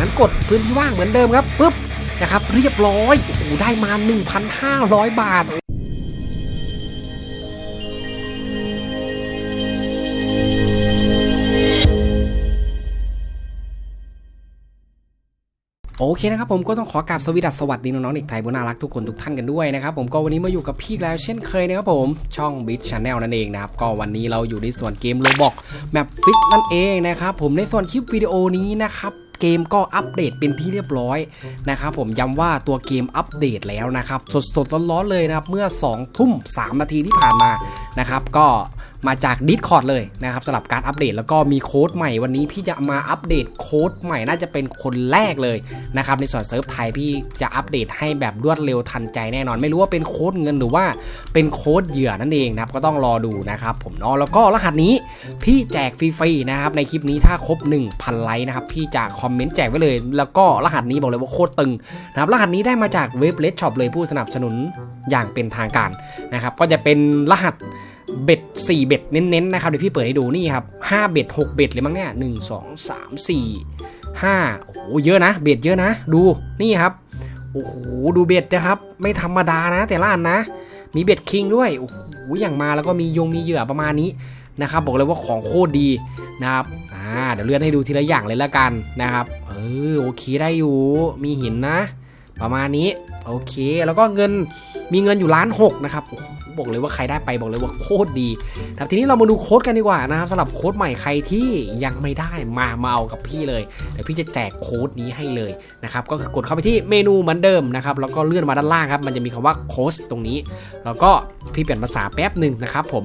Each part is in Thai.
นั้นกดพื้นที่ว่างเหมือนเดิมครับปุ๊บนะครับเรียบร้อยโอ้โหได้มา 1,500 บาทโอเคนะครับผมก็ต้องขอกราบสวสดัสสวัสดีน้องๆเด็กไทยผู้น่ารักทุกคนทุกท่านกันด้วยนะครับผมก็วันนี้มาอยู่กับพี่แล้วเช่นเคยนะครับผมช่อง b i t Channel นั่นเองนะครับก็วันนี้เราอยู่ในส่วนเกมโลบอกแมปฟิสนั่นเองนะครับผมในส่วนคลิปวิดีโอนี้นะครับ เกมก็อัปเดตเป็นที่เรียบร้อยนะครับผมย้ำว่าตัวเกมอัปเดตแล้วนะครับสดๆร้อนๆเลยนะครับเมื่อ2ทุ่ม3นาทีที่ผ่านมานะครับก็มาจาก Discord เลยนะครับสำหรับการอัปเดตแล้วก็มีโค้ดใหม่วันนี้พี่จะมาอัปเดตโค้ดใหม่น่าจะเป็นคนแรกเลยนะครับในส่วนเซิร์ฟไทยพี่จะอัปเดตให้แบบรวดเร็วทันใจแน่นอน ไม่รู้ว่าเป็นโค้ดเงินหรือว่าเป็นโค้ดเหยื่อนั่นเองนะครับก็ต้องรอดูนะครับผมเนาะแล้วก็รหัสนี้พี่แจกฟรีๆนะครับในคลิปนี้ถ้าครบ 1,000 ไลค์นะครับพี่จะคอมเมนต์แจกไว้เลย แล้วก็รหัสนี้บอกเลยว่าโคตรตึงนะครับรหัสนี้ได้มาจากเว็บเลดช็อปเลยผู้สนับสนุนอย่างเป็นทางการนะครับก็จะเป็นรหัสเบ็ด4เบ็ดเน้นๆนะครับเดี๋ยวพี่เปิดให้ดูนี่ครับ5เบ็ด6เบ็ดเลยมั้งเนี่ย1 2 3 4 5โอ้โหเยอะนะเบ็ดเยอะนะ ดูนี่ครับโอ้โหดูเบ็ดนะครับ ไม่ธรรมดานะแต่ละอันนะ มีเบ็ดคิงด้วยโอ้โหอย่างมาแล้วก็มียงมีเหยื่อประมาณนี้นะครับบอกเลยว่าของโคตรดีนะครับ เดี๋ยวเลื่อนให้ดูทีละอย่างเลยละกันนะครับ เออโอเคได้อยู่ มีหินนะ ประมาณนี้ โอเค แล้วก็เงิน มีเงินอยู่ล้านหกนะครับบอกเลยว่าใครได้ไปบอกเลยว่าโคตรดีครับทีนี้เรามาดูโค้ดกันดีกว่านะครับสำหรับโค้ดใหม่ใครที่ยังไม่ได้มามาเอากับพี่เลยเดี๋ยวพี่จะแจกโค้ดนี้ให้เลยนะครับก็คือกดเข้าไปที่เมนูเหมือนเดิมนะครับแล้วก็เลื่อนมาด้านล่างครับมันจะมีคำว่าโค้ดตรงนี้ แล้วก็พี่เปลี่ยนภาษาแป๊บหนึ่งนะครับผม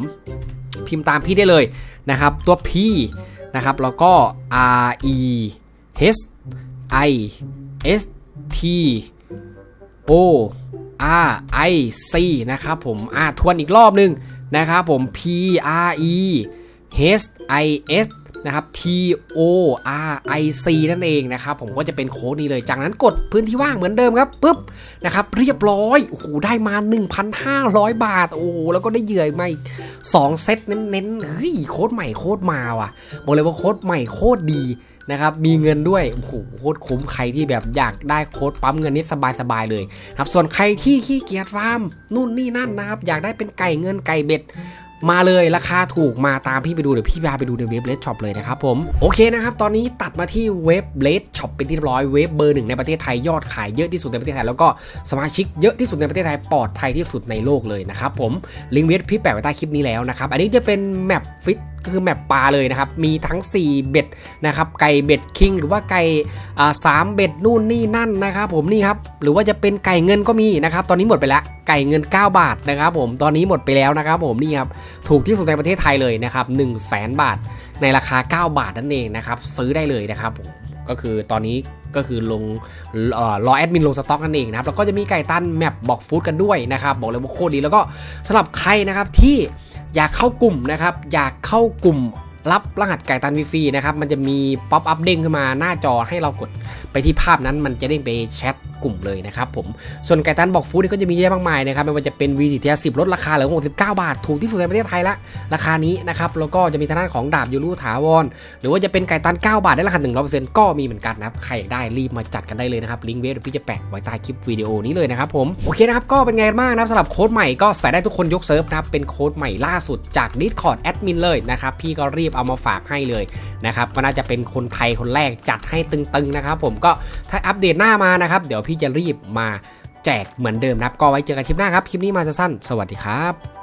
พิมพ์ตามพี่ได้เลยนะครับตัว P นะครับ แล้วก็ R E H I S T O R I C นะครับผมอ่าทวนอีกรอบหนึงนะครับผม P R E H I S นะครับ T O R I C นั่นเองนะครับผมก็จะเป็นโค้ดนี้เลย จากนั้นกดพื้นที่ว่างเหมือนเดิมครับปุ๊บนะครับเรียบร้อยโอ้โหได้มา 1,500 บาทโอ้โหแล้วก็ได้เหยื่อมาอีก2เซตเน้นๆเฮ้ยโค้ดใหม่โค้ดมาว่ะบอกเลยว่าโค้ดใหม่โคตรดีนะครับมีเงินด้วยโอ้โหโคตรคุ้มใครที่แบบอยากได้โค้ดปั๊มเงินนี่สบายๆเลยครับส่วนใครที่ขี้เกียจฟาร์มนู่นนี่นั่นนะครับอยากได้เป็นไก่เงินไก่เบ็ด มาเลยราคาถูกมาตามพี่ไปดูเดี๋ยวพี่พาไปดูในเว็บเลดช็อปเลยนะครับผมโอเคนะครับตอนนี้ตัดมาที่เว็บเลดช็อปเป็นที่เรียบร้อยเว็บเบอร์หนึ่งในประเทศไทยยอดขายเยอะที่สุดในประเทศไทยแล้วก็สมาชิกเยอะที่สุดในประเทศไทยปลอดภัยที่สุดในโลกเลยนะครับผมลิงก์เว็บพี่แปะไว้ใต้คลิปนี้แล้วนะครับอันนี้จะเป็นแมปฟิต ก็คือแมปปลาเลยนะครับ มีทั้ง 4 เบ็ดนะครับไก่เบ็ดคิงหรือว่าไก่สามเบ็ดนู่นนี่นั่นนะครับผมนี่ครับหรือว่าจะเป็นไก่เงินก็มีนะครับตอนนี้หมดไปแล้วไก่เงิน 9 บาทนะครับผมตอนนี้หมดไปแล้วนะครับผมนี่ครับถูกที่สุดในประเทศไทยเลยนะครับ1 0 0 0 0แบาท ในราคา 9 บาทนั่นเองนะครับซื้อได้เลยนะครับผมก็คือตอนนี้ก็คือลงเอ่อรอแอดมินลงสต็อกนั่นเองนะครับแล้วก็จะมีไก่ตันแมปบอกฟู้ดกันด้วยนะครับบอกเลยว่าโคตรดีแล้วก็สำหรับใครนะครับที่ อยากเข้ากลุ่มนะครับ อยากเข้ากลุ่มรับรหัสไก่ตันฟรีนะครับ มันจะมีป๊อปอัพเด้งขึ้นมาหน้าจอให้เรากดไปที่ภาพนั้นมันจะเด้งไปแชท กลุ่มเลยนะครับผมส่วนไก่ตันบอกฟู้ดนี่ก็จะมีเยอะมากมายนะครับไม่ว่าจะเป็น V 4 T 10ลดราคาเหลือ69 บาท ถูกที่สุดในประเทศไทยละราคานี้นะครับแล้วก็จะมีทางด้านของดาบยูรูถาวรหรือว่าจะเป็นไก่ตัน 9 บาทได้ราคา100%ก็มีเหมือนกันนะครับใครอยากได้รีบมาจัดกันได้เลยนะครับลิงก์เว็บเดี๋ยวพี่จะแปะไว้ใต้คลิปวิดีโอนี้เลยนะครับผมโอเคนะครับก็เป็นไงบ้างนะครับสำหรับโค้ดใหม่ก็ใส่ได้ทุกคนยกเซิร์ฟนะครับเป็นโค้ดใหม่ล่าสุดจาก Discord Admin เลยนะครับพี่ก็รีบเอามาฝากให้เลยนะครับก็น่าจะเป็นคนไทยคนแรกจัดให้ตึงๆนะครับผมก็ถ้าอัปเดตหน้ามานะครับเดี๋ยวพี่จะรีบมาแจกเหมือนเดิมนะครับ ก็ไว้เจอกันคลิปหน้าครับ คลิปนี้มาจะสั้นสวัสดีครับ